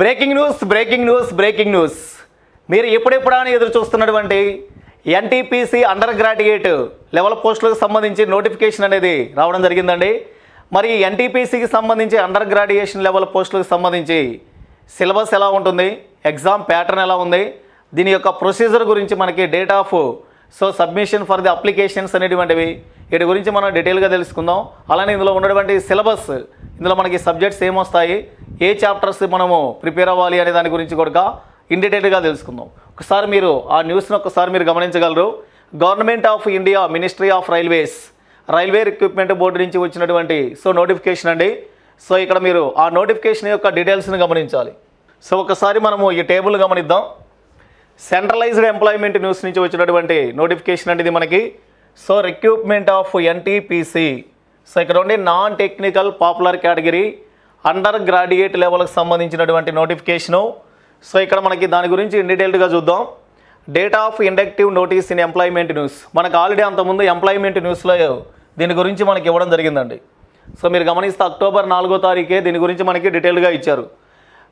Breaking news breaking news breaking news. మీరు ఎప్పుడెప్పుడా అని ఎదురు చూస్తున్నటువంటి ఎన్టీపీసీ అండర్ గ్రాడ్యుయేట్ లెవెల్ పోస్టులకు సంబంధించి నోటిఫికేషన్ అనేది రావడం జరిగిందండి. మరి ఎన్టీపీసీకి సంబంధించి అండర్ గ్రాడ్యుయేషన్ లెవెల్ పోస్టులకు సంబంధించి సిలబస్ ఎలా ఉంటుంది? ఎగ్జామ్ ప్యాటర్న్ ఎలా ఉంది? దీని యొక్క ప్రొసీజర్ గురించి మనకి date of so submission for the applications అనేటువంటివి వీటి గురించి మనం డీటెయిల్గా తెలుసుకుందాం. అలానే ఇందులో ఉన్నటువంటి సిలబస్ ఇందులో మనకి సబ్జెక్ట్స్ ఏమొస్తాయి? ఏ చాప్టర్స్ మనము ప్రిపేర్ అవ్వాలి అనే దాని గురించి కూడా ఇన్ డీటెయిల్గా తెలుసుకుందాం. ఒకసారి మీరు ఆ న్యూస్ని ఒకసారి మీరు గమనించగలరు. Government of India ministry of railways railway recruitment board నుంచి వచ్చినటువంటి సో నోటిఫికేషన్ అండి. సో ఇక్కడ మీరు ఆ నోటిఫికేషన్ యొక్క డీటెయిల్స్ని గమనించాలి. సో ఒకసారి మనము ఈ టేబుల్ గమనిద్దాం. సెంట్రలైజ్డ్ ఎంప్లాయ్మెంట్ న్యూస్ నుంచి వచ్చినటువంటి నోటిఫికేషన్ అనేది మనకి. So recruitment of NTPC so ఇక్కడ ఉండి non technical popular category under graduate లెవెల్కి సంబంధించినటువంటి నోటిఫికేషను. సో ఇక్కడ మనకి దాని గురించి డీటెయిల్డ్గా చూద్దాం. Date of inductive notice in employment news మనకు ఆల్రెడీ అంతకుముందు ఎంప్లాయ్మెంట్ న్యూస్లో దీని గురించి మనకి ఇవ్వడం జరిగిందండి. సో మీరు గమనిస్తే అక్టోబర్ నాలుగో తారీఖే దీని గురించి మనకి డీటెయిల్గా ఇచ్చారు.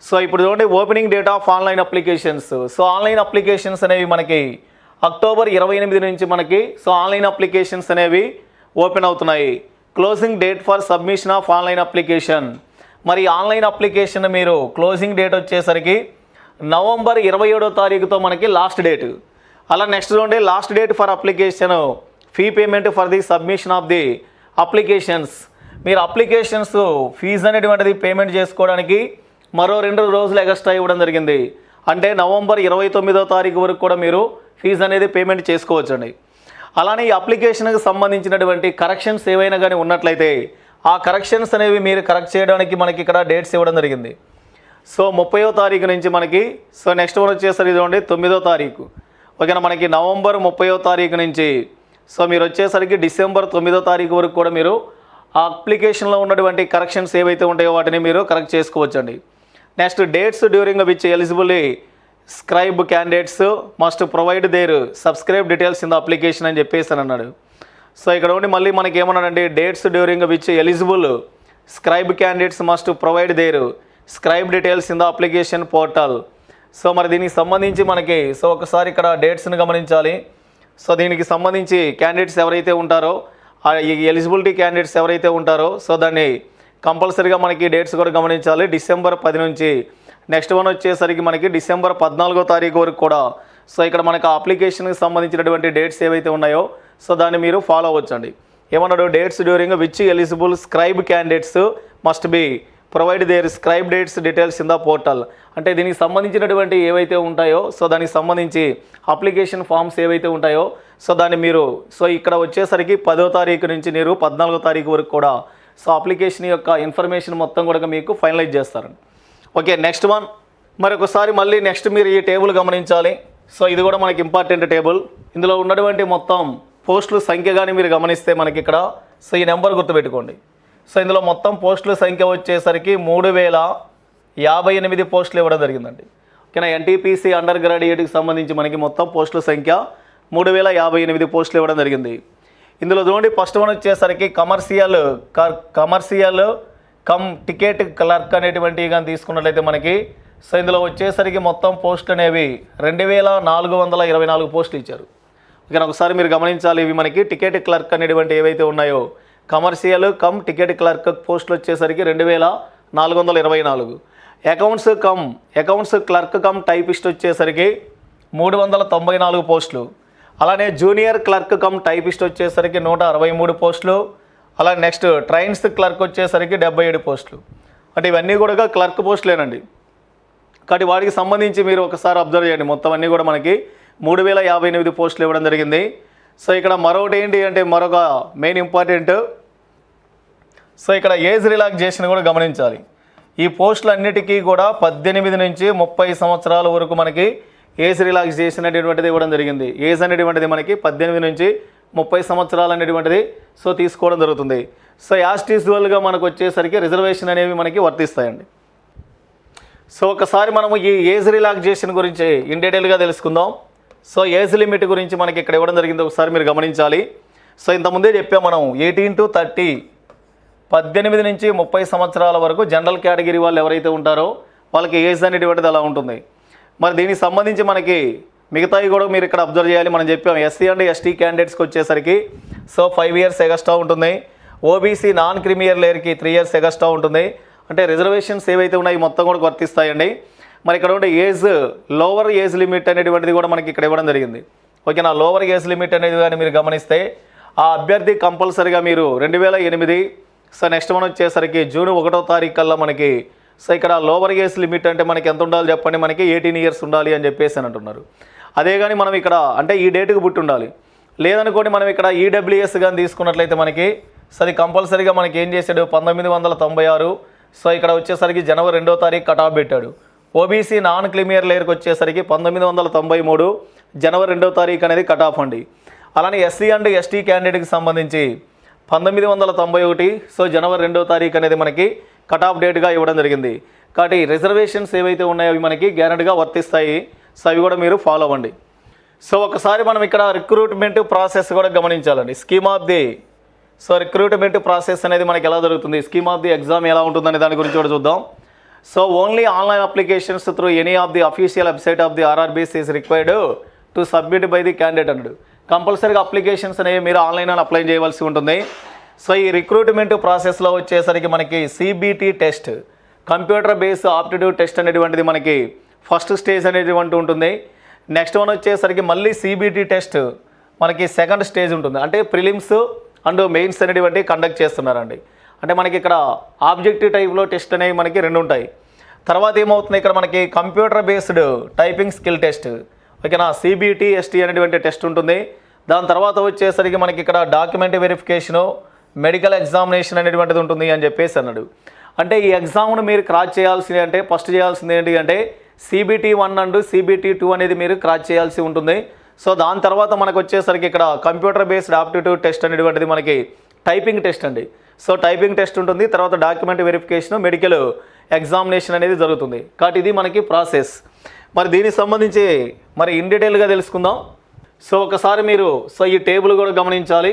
సో ఇప్పుడు చూడండి opening date of online applications so online applications అనేవి మనకి అక్టోబర్ ఇరవై ఎనిమిది నుంచి మనకి సో ఆన్లైన్ అప్లికేషన్స్ అనేవి ఓపెన్ అవుతున్నాయి. Closing date for submission of online application మరి ఆన్లైన్ అప్లికేషన్ మీరు క్లోజింగ్ డేట్ వచ్చేసరికి నవంబర్ ఇరవై ఏడో తారీఖుతో మనకి లాస్ట్ డేట్. అలా నెక్స్ట్ చూడండి last date for application fee payment for the submission of the applications. మీరు అప్లికేషన్స్ ఫీజు అనేటువంటిది పేమెంట్ చేసుకోవడానికి మరో రెండు రోజులు ఎక్స్ట్రా ఇవ్వడం జరిగింది. అంటే నవంబర్ ఇరవై తొమ్మిదో తారీఖు వరకు కూడా మీరు ఫీజు అనేది పేమెంట్ చేసుకోవచ్చండి. అలానే ఈ అప్లికేషన్కి సంబంధించినటువంటి కరెక్షన్స్ ఏవైనా కానీ ఉన్నట్లయితే ఆ కరెక్షన్స్ అనేవి మీరు కరెక్ట్ చేయడానికి మనకి ఇక్కడ డేట్స్ ఇవ్వడం జరిగింది. సో ముప్పయో తారీఖు నుంచి మనకి సో నెక్స్ట్ వన్ వచ్చేసరికి చూడండి తొమ్మిదో తారీఖు. ఓకేనా మనకి నవంబర్ ముప్పయో తారీఖు నుంచి సో మీరు వచ్చేసరికి డిసెంబర్ తొమ్మిదో తారీఖు వరకు కూడా మీరు ఆ అప్లికేషన్లో ఉన్నటువంటి కరెక్షన్స్ ఏవైతే ఉంటాయో వాటిని మీరు కరెక్ట్ చేసుకోవచ్చండి. Next dates during which eligible scribe candidates must provide their subscribe details in the application అని చెప్పేసి అన్నాడు. సో ఇక్కడ ఉండి మళ్ళీ మనకి ఏమన్నాడంటే dates during which eligible scribe candidates must provide their scribe details in the application portal so మరి దీనికి సంబంధించి మనకి సో ఒకసారి ఇక్కడ డేట్స్ని గమనించాలి. సో దీనికి సంబంధించి క్యాండిడేట్స్ ఎవరైతే ఉంటారో ఈ ఎలిజిబిలిటీ క్యాండిడేట్స్ ఎవరైతే ఉంటారో సో దాన్ని కంపల్సరీగా మనకి డేట్స్ కూడా గమనించాలి. డిసెంబర్ పది నుంచి నెక్స్ట్ వన్ వచ్చేసరికి మనకి డిసెంబర్ పద్నాలుగో తారీఖు వరకు కూడా. సో ఇక్కడ మనకి అప్లికేషన్కి సంబంధించినటువంటి డేట్స్ ఏవైతే ఉన్నాయో సో దాన్ని మీరు ఫాలో అవ్వచ్చండి. ఏమన్నాడు? Dates during which eligible scribe candidates must be provide their scribe dates details in the portal అంటే దీనికి సంబంధించినటువంటి ఏవైతే ఉంటాయో సో దానికి సంబంధించి అప్లికేషన్ ఫామ్స్ ఏవైతే ఉంటాయో సో దాన్ని మీరు సో ఇక్కడ వచ్చేసరికి పదో తారీఖు నుంచి మీరు పద్నాలుగో తారీఖు వరకు కూడా సో అప్లికేషన్ యొక్క ఇన్ఫర్మేషన్ మొత్తం కూడా మీకు ఫైనలైజ్ చేస్తారండి. ఓకే నెక్స్ట్ వన్ మరొకసారి మళ్ళీ నెక్స్ట్ మీరు ఈ టేబుల్ గమనించాలి. సో ఇది కూడా మనకి ఇంపార్టెంట్ టేబుల్ ఇందులో ఉన్నటువంటి మొత్తం పోస్టుల సంఖ్య కానీ మీరు గమనిస్తే మనకి ఇక్కడ సో ఈ నెంబర్ గుర్తుపెట్టుకోండి. సో ఇందులో మొత్తం పోస్టుల సంఖ్య వచ్చేసరికి మూడు వేల యాభై ఎనిమిది పోస్టులు ఇవ్వడం జరిగిందండి. ఓకేనా? ఎన్టీపీసీ అండర్ గ్రాడ్యుయేట్కి సంబంధించి మనకి మొత్తం పోస్టుల సంఖ్య మూడు వేల యాభై ఎనిమిది పోస్టులు ఇవ్వడం జరిగింది. ఇందులో చూడండి ఫస్ట్ వన్ వచ్చేసరికి commercial commercial cum ticket clerk అనేటువంటివి కానీ తీసుకున్నట్లయితే మనకి సో ఇందులో వచ్చేసరికి మొత్తం పోస్టులు అనేవి రెండు వేల నాలుగు వందల ఇరవై నాలుగు పోస్టులు ఇచ్చారు. ఇక్కడ ఒకసారి మీరు గమనించాలి ఇవి మనకి టికెట్ క్లర్క్ అనేటువంటి ఏవైతే ఉన్నాయో కమర్షియల్ కమ్ టికెట్ క్లర్క్ పోస్టులు వచ్చేసరికి రెండు వేల నాలుగు వందల ఇరవై నాలుగు. Accounts cum accounts clerk cum typist వచ్చేసరికి మూడు వందల తొంభై నాలుగు పోస్టులు. అలానే జూనియర్ క్లర్క్ కమ్ టైపిస్ట్ వచ్చేసరికి నూట అరవై మూడు పోస్టులు. అలా నెక్స్ట్ ట్రైన్స్ క్లర్క్ వచ్చేసరికి డెబ్బై ఏడు పోస్టులు. అంటే ఇవన్నీ కూడా క్లర్క్ పోస్టులేనండి. కాబట్టి వాటికి సంబంధించి మీరు ఒకసారి అబ్జర్వ్ చేయండి. మొత్తం అన్నీ కూడా మనకి మూడు వేల యాభై ఎనిమిది పోస్టులు ఇవ్వడం జరిగింది. సో ఇక్కడ మరొకటి ఏంటి అంటే మరొక మెయిన్ ఇంపార్టెంట్ సో ఇక్కడ ఏజ్ రిలాక్సేషన్ కూడా గమనించాలి. ఈ పోస్టులు అన్నిటికీ కూడా పద్దెనిమిది నుంచి ముప్పై సంవత్సరాల వరకు మనకి ఏజ్ రిలాక్సేషన్ అనేటువంటిది ఇవ్వడం జరిగింది. ఏజ్ అనేటువంటిది మనకి పద్దెనిమిది నుంచి ముప్పై సంవత్సరాలు అనేటువంటిది సో తీసుకోవడం జరుగుతుంది. సో యాస్టిజువల్గా యూజువల్గా మనకు వచ్చేసరికి రిజర్వేషన్ అనేవి మనకి వర్తిస్తాయండి. సో ఒకసారి మనము ఈ ఏజ్ రిలాక్సేషన్ గురించి ఇన్ డీటెయిల్గా తెలుసుకుందాం. సో ఏజ్ లిమిట్ గురించి మనకి ఇక్కడ ఇవ్వడం జరిగింది. ఒకసారి మీరు గమనించాలి. సో ఇంతకుముందే చెప్పాం మనం ఎయిటీన్ టు థర్టీ పద్దెనిమిది నుంచి ముప్పై సంవత్సరాల వరకు జనరల్ కేటగిరీ వాళ్ళు ఎవరైతే ఉంటారో వాళ్ళకి ఏజ్ అనేటువంటిది అలా ఉంటుంది? మరి దీనికి సంబంధించి మనకి మిగతావి కూడా మీరు ఇక్కడ అబ్జర్వ్ చేయాలి. మనం చెప్పాం ఎస్సీ అండ్ ఎస్టీ క్యాండిడేట్స్కి వచ్చేసరికి సో ఫైవ్ ఇయర్స్ ఎగస్ట్రా ఉంటుంది. ఓబీసీ నాన్ క్రిమియర్ లేయర్కి త్రీ ఇయర్స్ ఎగస్ట్రా ఉంటుంది. అంటే రిజర్వేషన్స్ ఏవైతే ఉన్నాయో మొత్తం కూడా వర్తిస్తాయండి. మరి ఇక్కడ ఉండే ఏజ్ లోవర్ ఏజ్ లిమిట్ అనేటువంటిది కూడా మనకి ఇక్కడ ఇవ్వడం జరిగింది. ఓకేనా? లోవర్ ఏజ్ లిమిట్ అనేది కానీ మీరు గమనిస్తే ఆ అభ్యర్థి కంపల్సరిగా మీరు రెండు వేల ఎనిమిది సో నెక్స్ట్ మనం వచ్చేసరికి జూన్ ఒకటో తారీఖు కల్లా మనకి సో ఇక్కడ లోవర్ ఏజ్ లిమిట్ అంటే మనకి ఎంత ఉండాలి చెప్పండి? మనకి ఎయిటీన్ ఇయర్స్ ఉండాలి అని చెప్పేసి అని అంటున్నారు. అదే కానీ మనం ఇక్కడ అంటే ఈ డేట్కి పుట్టి ఉండాలి. లేదనుకోండి మనం ఇక్కడ ఈడబ్ల్యూఎస్ కానీ తీసుకున్నట్లయితే మనకి సో అది కంపల్సరీగా మనకి ఏం చేశాడు? పంతొమ్మిది వందల తొంభై ఆరు సో ఇక్కడ వచ్చేసరికి జనవరి రెండో తారీఖు కట్ ఆఫ్ పెట్టాడు. ఓబీసీ నాన్ క్లిమియర్ లేయర్కి వచ్చేసరికి పంతొమ్మిది వందల తొంభై మూడు జనవరి రెండవ తారీఖు అనేది కట్ ఆఫ్ అండి. అలానే ఎస్సీ అండ్ ఎస్టీ క్యాండిడేట్కి సంబంధించి పంతొమ్మిది వందల తొంభై ఒకటి సో జనవరి రెండవ తారీఖు అనేది మనకి కట్ ఆఫ్ డేట్గా ఇవ్వడం జరిగింది. కాబట్టి రిజర్వేషన్స్ ఏవైతే ఉన్నాయో అవి మనకి గ్యారెంటీగా వర్తిస్తాయి. సో అవి కూడా మీరు ఫాలో అవ్వండి. సో ఒకసారి మనం ఇక్కడ రిక్రూట్మెంట్ ప్రాసెస్ కూడా గమనించాలండి. Scheme of the so recruitment process అనేది మనకి ఎలా జరుగుతుంది? స్కీమ్ ఆఫ్ ది ఎగ్జామ్ ఎలా ఉంటుందనే దాని గురించి కూడా చూద్దాం. So only online applications through any of the official website of the RRBs is required to submit by the candidate అన్నాడు. కంపల్సరీగా అప్లికేషన్స్ అనేవి మీరు ఆన్లైన్ అప్లై చేయవలసి ఉంటుంది. సో ఈ రిక్రూట్మెంట్ ప్రాసెస్లో వచ్చేసరికి మనకి CBT test computer based aptitude test అనేటువంటిది మనకి ఫస్ట్ స్టేజ్ అనేటువంటి ఉంటుంది. నెక్స్ట్ వన్ వచ్చేసరికి మళ్ళీ సిబిటి టెస్ట్ మనకి సెకండ్ స్టేజ్ ఉంటుంది. అంటే ప్రిలిమ్స్ అండ్ మెయిన్స్ అనేటువంటి కండక్ట్ చేస్తున్నారండి. అంటే మనకి ఇక్కడ ఆబ్జెక్టివ్ టైప్లో టెస్ట్ అనేవి మనకి రెండు ఉంటాయి. తర్వాత ఏమవుతుంది? ఇక్కడ మనకి computer based typing skill test. ఓకేనా? సిబిటి ఎస్టీ అనేటువంటి టెస్ట్ ఉంటుంది. దాని తర్వాత వచ్చేసరికి మనకి ఇక్కడ డాక్యుమెంట్ వెరిఫికేషను మెడికల్ ఎగ్జామినేషన్ అనేటువంటిది ఉంటుంది అని చెప్పేసి అన్నాడు. అంటే ఈ ఎగ్జామ్ను మీరు క్రాచ్ చేయాల్సింది అంటే ఫస్ట్ చేయాల్సింది ఏంటి అంటే CBT one and CBT two అనేది మీరు క్రాచ్ చేయాల్సి ఉంటుంది. సో దాని తర్వాత మనకు వచ్చేసరికి ఇక్కడ కంప్యూటర్ బేస్డ్ ఆప్టిట్యూడ్ టెస్ట్ అనేటువంటిది మనకి టైపింగ్ టెస్ట్ అండి. సో టైపింగ్ టెస్ట్ ఉంటుంది తర్వాత డాక్యుమెంట్ వెరిఫికేషన్ మెడికల్ ఎగ్జామినేషన్ అనేది జరుగుతుంది. కాబట్టి ఇది మనకి ప్రాసెస్. మరి దీనికి సంబంధించి మరి ఇన్ డీటెయిల్గా తెలుసుకుందాం. సో ఒకసారి మీరు సో ఈ టేబుల్ కూడా గమనించాలి.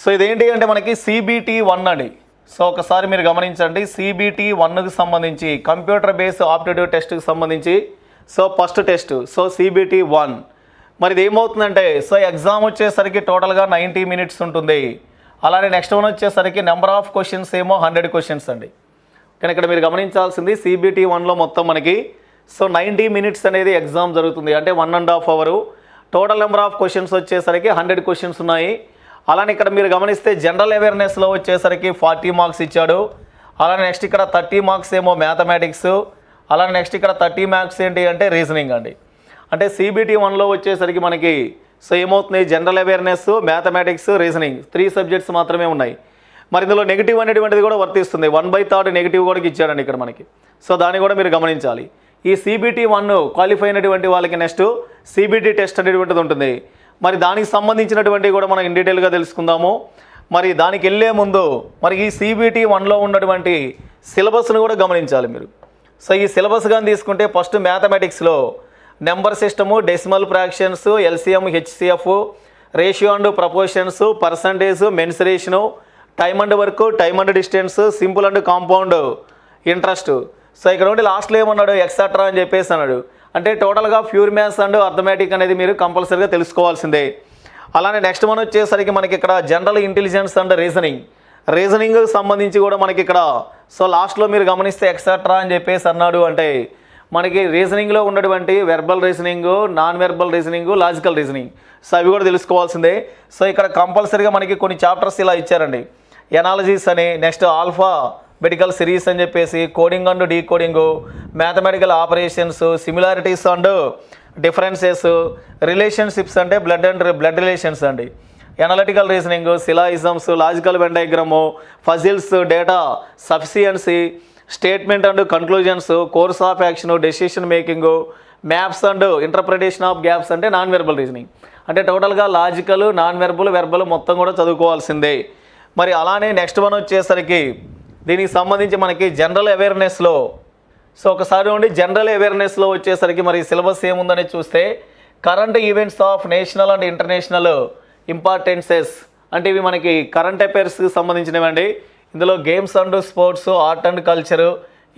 సో ఇదేంటి అంటే మనకి సిబిటి వన్ అండి. సో ఒకసారి మీరు గమనించండి సిబిటి వన్కి సంబంధించి కంప్యూటర్ బేస్ ఆప్టిట్యూడ్ టెస్ట్కి సంబంధించి so first test so CBT one మరి ఇది ఏమవుతుందంటే సో ఎగ్జామ్ వచ్చేసరికి టోటల్గా నైంటీ మినిట్స్ ఉంటుంది. అలానే నెక్స్ట్ వన్ వచ్చేసరికి నెంబర్ ఆఫ్ క్వశ్చన్స్ ఏమో హండ్రెడ్ క్వశ్చన్స్ అండి. కానీ ఇక్కడ మీరు గమనించాల్సింది సిబిటీ వన్లో మొత్తం మనకి సో నైంటీ మినిట్స్ అనేది ఎగ్జామ్ జరుగుతుంది. అంటే one and half hour total number of questions వచ్చేసరికి హండ్రెడ్ క్వశ్చన్స్ ఉన్నాయి. అలానే ఇక్కడ మీరు గమనిస్తే జనరల్ అవేర్నెస్లో వచ్చేసరికి ఫార్టీ మార్క్స్ ఇచ్చాడు. అలానే నెక్స్ట్ ఇక్కడ థర్టీ మార్క్స్ ఏమో మ్యాథమెటిక్స్ అలానే నెక్స్ట్ ఇక్కడ థర్టీ మార్క్స్ ఏంటి అంటే రీజనింగ్ అండి. అంటే సిబిటీ వన్లో వచ్చేసరికి మనకి సో ఏమవుతుంది? General awareness mathematics reasoning three subjects మాత్రమే ఉన్నాయి. మరి ఇందులో నెగిటివ్ అనేటువంటిది కూడా వర్తిస్తుంది. వన్ బై థర్డ్ నెగిటివ్ కూడా ఇచ్చాడండి ఇక్కడ మనకి. సో దాన్ని కూడా మీరు గమనించాలి. ఈ సీబీటీ వన్ క్వాలిఫై అయినటువంటి వాళ్ళకి నెక్స్ట్ సీబీటీ టెస్ట్ అనేటువంటిది ఉంటుంది. మరి దానికి సంబంధించినటువంటి కూడా మనం ఇన్ డీటెయిల్గా తెలుసుకుందాము. మరి దానికి వెళ్ళే ముందు మరి ఈ సీబీటీ వన్లో ఉన్నటువంటి సిలబస్ను కూడా గమనించాలి మీరు. సో ఈ సిలబస్ కానీ తీసుకుంటే first మ్యాథమెటిక్స్లో number system decimal fractions LCM HCF ratio and proportions percentage mensuration time and work time and distance simple and compound interest. So ఇక్కడ ఉండి లాస్ట్లో ఏమన్నాడు? ఎక్సెట్రా అని చెప్పేసి అన్నాడు. అంటే టోటల్గా ప్యూర్ మ్యాథ్స్ అండ్ అర్థమెటిక్ అనేది మీరు కంపల్సరీగా తెలుసుకోవాల్సిందే. అలానే నెక్స్ట్ మనం వచ్చేసరికి మనకి ఇక్కడ general intelligence and reasoning. Reasoning సంబంధించి కూడా మనకి ఇక్కడ సో లాస్ట్లో మీరు గమనిస్తే ఎక్సెట్రా అని చెప్పేసి అన్నాడు అంటే మనకి రీజనింగ్లో ఉన్నటువంటి verbal reasoning non verbal reasoning logical reasoning so అవి కూడా తెలుసుకోవాల్సిందే. సో ఇక్కడ కంపల్సరీగా మనకి కొన్ని చాప్టర్స్ ఇలా ఇచ్చారండి. ఎనాలజీస్ అని నెక్స్ట్ ఆల్ఫా మెడికల్ సిరీస్ అని చెప్పేసి coding and decoding mathematical operations similarities and differences relationships అంటే బ్లడ్ అండ్ బ్లడ్ రిలేషన్స్ అండి. Analytical reasoning syllogisms logical venn diagram puzzles data sufficiency statement and conclusions course of action decision making maps and interpretation of gaps అంటే non verbal reasoning అంటే టోటల్గా logical non verbal verbal మొత్తం కూడా చదువుకోవాల్సిందే. మరి అలానే next one వచ్చేసరికి దీనికి సంబంధించి మనకి జనరల్ అవేర్నెస్లో సో ఒకసారి ఉండి జనరల్ అవేర్నెస్లో వచ్చేసరికి మరి సిలబస్ ఏముందని చూస్తే current events of national and international importances అంటే ఇవి మనకి కరెంట్ అఫైర్స్కి సంబంధించినవండి. ఇందులో games and sports art and culture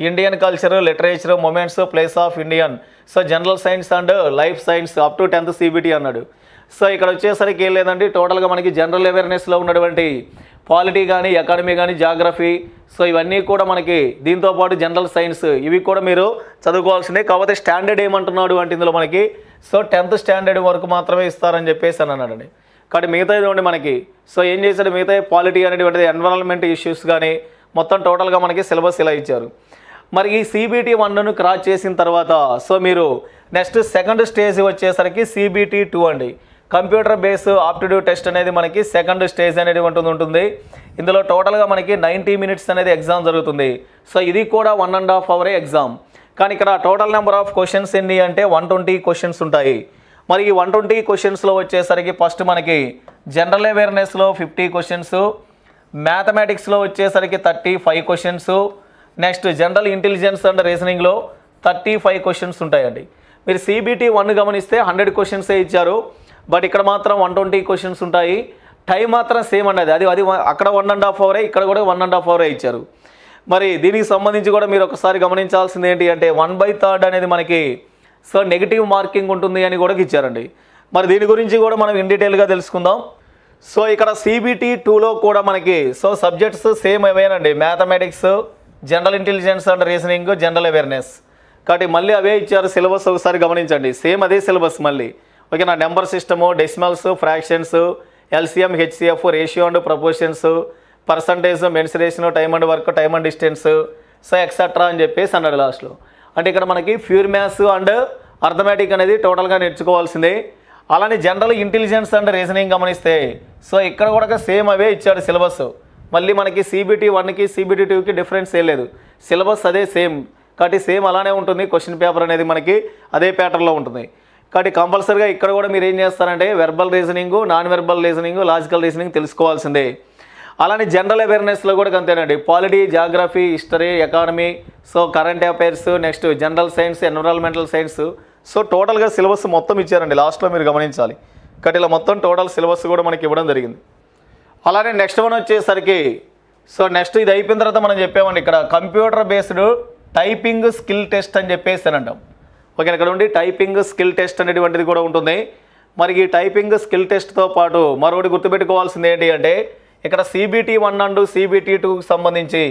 Indian culture literature moments place of Indian. So general science and life science up to tenth CBT అన్నాడు. So ఇక్కడ వచ్చేసరికి ఏం లేదండి టోటల్గా మనకి జనరల్ అవేర్నెస్లో ఉన్నటువంటి పాలిటీ కానీ ఎకానమీ కానీ జాగ్రఫీ సో ఇవన్నీ కూడా మనకి దీంతో పాటు జనరల్ సైన్స్ ఇవి కూడా మీరు చదువుకోవాల్సిందే. కాకపోతే స్టాండర్డ్ ఏమంటున్నాడు అంటే ఇందులో మనకి సో టెన్త్ స్టాండర్డ్ వరకు మాత్రమే ఇస్తారని చెప్పేసి అని అన్నాడండి. కాబట్టి మిగతా ఇదిగోండి మనకి సో ఏం చేశాడు? మిగతా పాలిటీ అనేటువంటిది ఎన్విరాన్మెంట్ ఇష్యూస్ కానీ మొత్తం టోటల్గా మనకి సిలబస్ ఇలా ఇచ్చారు. మరి ఈ సిబిటీ వన్ను క్రాస్ చేసిన తర్వాత సో మీరు నెక్స్ట్ సెకండ్ స్టేజ్ వచ్చేసరికి సిబిటీ టూ అండి. కంప్యూటర్ బేస్ ఆప్టిట్యూడ్ టెస్ట్ అనేది మనకి సెకండ్ స్టేజ్ అనేది ఉంటుంది. ఉంటుంది ఇందులో టోటల్గా మనకి నైంటీ మినిట్స్ అనేది ఎగ్జామ్ జరుగుతుంది. సో ఇది కూడా వన్ అండ్ హాఫ్ అవరే ఎగ్జామ్ కానీ ఇక్కడ టోటల్ నెంబర్ ఆఫ్ క్వశ్చన్స్ ఎన్ని అంటే వన్ ట్వంటీ క్వశ్చన్స్ ఉంటాయి. మరి ఈ వన్ ట్వంటీ క్వశ్చన్స్లో వచ్చేసరికి ఫస్ట్ మనకి జనరల్ అవేర్నెస్లో ఫిఫ్టీ క్వశ్చన్స్ మ్యాథమెటిక్స్లో వచ్చేసరికి thirty five questions next general intelligence and రీజనింగ్లో thirty five questions ఉంటాయండి. మీరు సిబిటీ వన్ గమనిస్తే హండ్రెడ్ క్వశ్చన్సే ఇచ్చారు బట్ ఇక్కడ మాత్రం వన్ ట్వంటీ క్వశ్చన్స్ ఉంటాయి. టైం మాత్రం సేమ్ అండి అది. అది అక్కడ వన్ అండ్ హాఫ్ అవరే ఇక్కడ కూడా వన్ అండ్ హాఫ్ అవరే ఇచ్చారు. మరి దీనికి సంబంధించి కూడా మీరు ఒకసారి గమనించాల్సింది ఏంటి అంటే వన్ బై థర్డ్ అనేది మనకి సో నెగిటివ్ మార్కింగ్ ఉంటుంది అని కూడా ఇచ్చారండి. మరి దీని గురించి కూడా మనం ఇన్ డీటెయిల్గా తెలుసుకుందాం. సో ఇక్కడ సిబిటీ టూలో కూడా మనకి so subjects same అవేనండి. Mathematics general intelligence and reasoning general awareness కాబట్టి మళ్ళీ అవే ఇచ్చారు సిలబస్ ఒకసారి గమనించండి. సేమ్ అదే సిలబస్ మళ్ళీ. ఓకేనా? Number system decimals fractions LCM HCF ratio and proportions percentage mensuration time and work time and distance so etcetera అని చెప్పేసి అన్నాడు లాస్ట్లో అంటే ఇక్కడ మనకి ప్యూర్ మ్యాథ్స్ అండ్ అర్థమెటిక్ అనేది టోటల్గా నేర్చుకోవాల్సిందే. అలానే జనరల్ ఇంటెలిజెన్స్ అండ్ రీజనింగ్ గమనిస్తే సో ఇక్కడ కూడా సేమ్ అవే ఇచ్చాడు సిలబస్. మళ్ళీ మనకి సిబిటీ వన్కి సిబిటీ టూకి డిఫరెన్స్ ఏ లేదు. సిలబస్ అదే సేమ్. కాబట్టి సేమ్ అలానే ఉంటుంది క్వశ్చన్ పేపర్ అనేది మనకి అదే ప్యాటర్న్లో ఉంటుంది. కాబట్టి కంపల్సరీగా ఇక్కడ కూడా మీరు ఏం చేస్తారంటే verbal reasoning non verbal reasoning logical reasoning తెలుసుకోవాల్సిందే. అలానే జనరల్ అవేర్నెస్లో కూడా అంతేనండి polity geography history economy so current affairs next general science environmental science so టోటల్గా సిలబస్ మొత్తం ఇచ్చారండి. లాస్ట్లో మీరు గమనించాలి. కాబట్టి ఇలా మొత్తం టోటల్ సిలబస్ కూడా మనకి ఇవ్వడం జరిగింది. అలానే నెక్స్ట్ వన్ వచ్చేసరికి సో నెక్స్ట్ ఇది అయిపోయిన తర్వాత మనం చెప్పామండి. ఇక్కడ computer based typing skill test అని చెప్పేసి అని అంటాం. ఓకే ఇక్కడ ఉండి టైపింగ్ స్కిల్ టెస్ట్ అనేటువంటిది కూడా ఉంటుంది. మరి ఈ టైపింగ్ స్కిల్ టెస్ట్తో పాటు మరొకటి గుర్తుపెట్టుకోవాల్సింది ఏంటి అంటే ఇక్కడ సిబిటీ వన్ అండ్ సిబిటీ టూకి సంబంధించి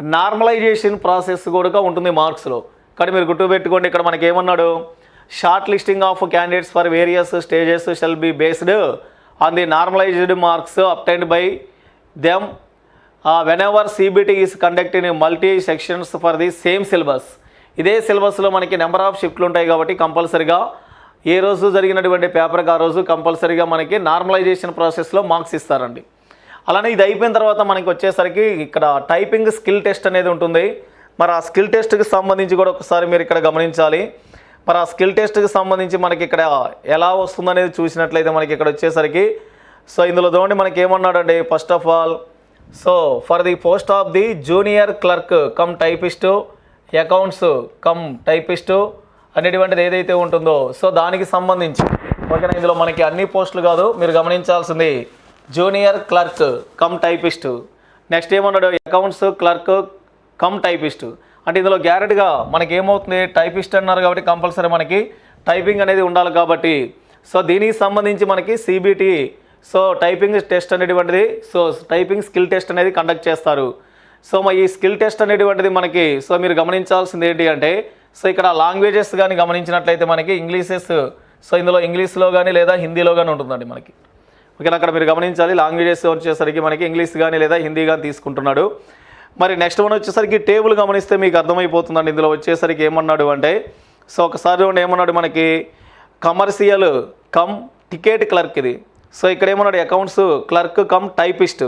నార్మలైజేషన్ ప్రాసెస్ కూడా ఉంటుంది మార్క్స్లో. కానీ మీరు గుర్తుపెట్టుకోండి ఇక్కడ uh, మనకి ఏమన్నాడు short listing of candidates for various stages shall be based on the normalized marks obtained by them whenever CBT is conduct in multi sections for the same syllabus ఇదే సిలబస్లో మనకి నెంబర్ ఆఫ్ షిఫ్ట్లు ఉంటాయి కాబట్టి కంపల్సరిగా ఏ రోజు జరిగినటువంటి పేపర్కి ఆ రోజు కంపల్సరీగా మనకి నార్మలైజేషన్ ప్రాసెస్లో మార్క్స్ ఇస్తారండి. అలానే ఇది అయిపోయిన తర్వాత మనకి వచ్చేసరికి ఇక్కడ టైపింగ్ స్కిల్ టెస్ట్ అనేది ఉంటుంది. మరి ఆ స్కిల్ టెస్ట్కి సంబంధించి కూడా ఒకసారి మీరు ఇక్కడ గమనించాలి. మరి ఆ స్కిల్ టెస్ట్కి సంబంధించి మనకి ఇక్కడ ఎలా వస్తుందనేది చూసినట్లయితే మనకి ఇక్కడ వచ్చేసరికి సో ఇందులో చూడండి మనకి ఏమన్నాడండి? First of all so for the post of the junior clerk cum typist accounts cum typist అనేటువంటిది ఏదైతే ఉంటుందో సో దానికి సంబంధించి. ఓకేనా? ఇందులో మనకి అన్ని పోస్టులు కాదు మీరు గమనించాల్సింది. Junior clerk cum typist. Next ఏమన్నాడు? Accounts clerk cum typist. అంటే ఇందులో గ్యారెంటీగా మనకి ఏమవుతుంది టైపిస్ట్ అన్నారు కాబట్టి కంపల్సరీ మనకి టైపింగ్ అనేది ఉండాలి కాబట్టి. సో దీనికి సంబంధించి మనకి సిబిటి సో టైపింగ్ టెస్ట్ అనేటువంటిది సో టైపింగ్ స్కిల్ టెస్ట్ అనేది కండక్ట్ చేస్తారు. సో మా ఈ స్కిల్ టెస్ట్ అనేటువంటిది మనకి సో మీరు గమనించాల్సింది ఏంటి అంటే సో ఇక్కడ లాంగ్వేజెస్ కానీ గమనించినట్లయితే మనకి ఇంగ్లీషెస్ సో ఇందులో ఇంగ్లీష్లో కానీ లేదా హిందీలో కానీ ఉంటుందండి మనకి. ఓకేనా? అక్కడ మీరు గమనించాలి. లాంగ్వేజెస్ వచ్చేసరికి మనకి ఇంగ్లీష్ కానీ లేదా హిందీ కానీ తీసుకుంటున్నాడు. మరి నెక్స్ట్ వన్ వచ్చేసరికి టేబుల్ గమనిస్తే మీకు అర్థమైపోతుందండి. ఇందులో వచ్చేసరికి ఏమన్నాడు అంటే సో ఒకసారి ఏమన్నాడు మనకి? కమర్షియల్ కమ్ టికెట్ క్లర్క్ ఇది. సో ఇక్కడ ఏమన్నాడు? Accounts clerk cum typist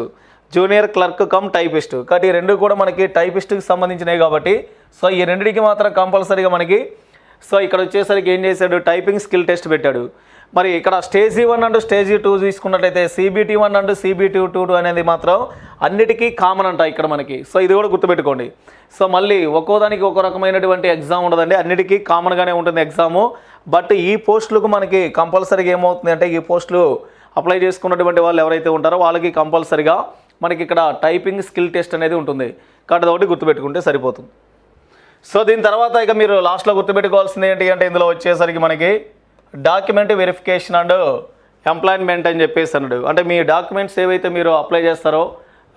junior clerk cum typist కాబట్టి ఈ రెండు కూడా మనకి టైపిస్ట్కి సంబంధించినవి కాబట్టి సో ఈ రెండింటికి మాత్రం కంపల్సరీగా మనకి సో ఇక్కడ వచ్చేసరికి ఏం చేశాడు? టైపింగ్ స్కిల్ టెస్ట్ పెట్టాడు. మరి ఇక్కడ stage one and stage two తీసుకున్నట్టయితే CBT one and CBT two అనేది మాత్రం అన్నిటికీ కామన్ అంట ఇక్కడ మనకి. సో ఇది కూడా గుర్తుపెట్టుకోండి. సో మళ్ళీ ఒక్కోదానికి ఒక రకమైనటువంటి ఎగ్జామ్ ఉండదండి. అన్నిటికీ కామన్గానే ఉంటుంది ఎగ్జాము బట్ ఈ పోస్టులకు మనకి కంపల్సరీగా ఏమవుతుంది అంటే ఈ పోస్టులు అప్లై చేసుకున్నటువంటి వాళ్ళు ఎవరైతే ఉంటారో వాళ్ళకి కంపల్సరీగా మనకి ఇక్కడ టైపింగ్ స్కిల్ టెస్ట్ అనేది ఉంటుంది. కాబట్టి ఒకటి గుర్తుపెట్టుకుంటే సరిపోతుంది. సో దీని తర్వాత ఇక మీరు లాస్ట్లో గుర్తుపెట్టుకోవాల్సింది ఏంటి అంటే ఇందులో వచ్చేసరికి మనకి డాక్యుమెంట్ వెరిఫికేషన్ అండ్ ఎంప్లాయ్మెంట్ అని చెప్పేసి అన్నాడు. అంటే మీ డాక్యుమెంట్స్ ఏవైతే మీరు అప్లై చేస్తారో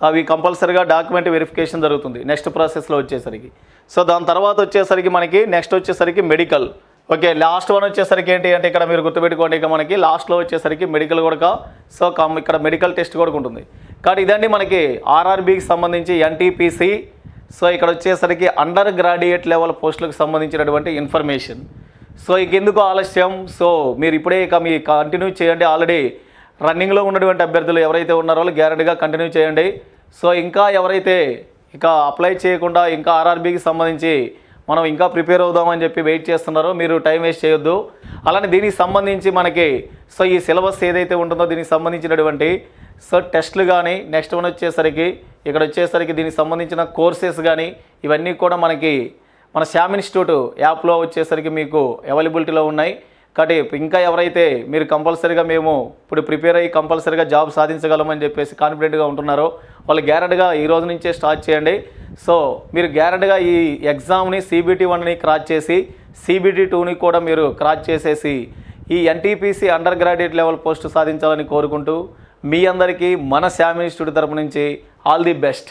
అవి కంపల్సరీగా డాక్యుమెంట్ వెరిఫికేషన్ జరుగుతుంది నెక్స్ట్ ప్రాసెస్లో వచ్చేసరికి. సో దాని తర్వాత వచ్చేసరికి మనకి నెక్స్ట్ వచ్చేసరికి మెడికల్. ఓకే లాస్ట్ వన్ వచ్చేసరికి ఏంటి అంటే ఇక్కడ మీరు గుర్తుపెట్టుకోండి ఇక మనకి లాస్ట్లో వచ్చేసరికి మెడికల్ కూడా సో ఇక్కడ మెడికల్ టెస్ట్ కూడా ఉంటుంది. కానీ ఇదండి మనకి ఆర్ఆర్బికి సంబంధించి ఎన్టీపీసీ. సో ఇక్కడ వచ్చేసరికి అండర్ గ్రాడ్యుయేట్ లెవెల్ పోస్టులకు సంబంధించినటువంటి ఇన్ఫర్మేషన్. సో ఇక ఎందుకు ఆలస్యం? సో మీరు ఇప్పుడే ఇక మీ కంటిన్యూ చేయండి. ఆల్రెడీ రన్నింగ్లో ఉన్నటువంటి అభ్యర్థులు ఎవరైతే ఉన్నారో వాళ్ళు గ్యారెంటీగా కంటిన్యూ చేయండి. సో ఇంకా ఎవరైతే ఇక అప్లై చేయకుండా ఇంకా ఆర్ఆర్బీకి సంబంధించి మనం ఇంకా ప్రిపేర్ అవుదామని చెప్పి వెయిట్ చేస్తున్నారో మీరు టైం వేస్ట్ చేయొద్దు. అలానే దీనికి సంబంధించి మనకి సో ఈ సిలబస్ ఏదైతే ఉంటుందో దీనికి సంబంధించినటువంటి సో టెస్ట్లు కానీ నెక్స్ట్ వన్ వచ్చేసరికి ఇక్కడ వచ్చేసరికి దీనికి సంబంధించిన కోర్సెస్ కానీ ఇవన్నీ కూడా మనకి మన శ్యామ్ ఇన్స్టిట్యూట్ యాప్లో వచ్చేసరికి మీకు అవైలబిలిటీలో ఉన్నాయి. కాబట్టి ఇంకా ఎవరైతే మీరు కంపల్సరీగా మేము ఇప్పుడు ప్రిపేర్ అయ్యి కంపల్సరీగా జాబ్ సాధించగలమని చెప్పేసి కాన్ఫిడెంట్గా ఉంటున్నారో వాళ్ళు గ్యారెంటీగా ఈ రోజు నుంచే స్టార్ట్ చేయండి. సో మీరు గ్యారెంటీగా ఈ ఎగ్జామ్ని సిబిటీ వన్ని క్రాచ్ చేసి సిబిటీ టూని కూడా మీరు క్రాచ్ చేసేసి ఈ NTPC under graduate level post సాధించాలని కోరుకుంటూ మీ అందరికీ మన శ్యామ్ ఇన్స్టిట్యూట్ తరపు నుంచి ఆల్ ది బెస్ట్.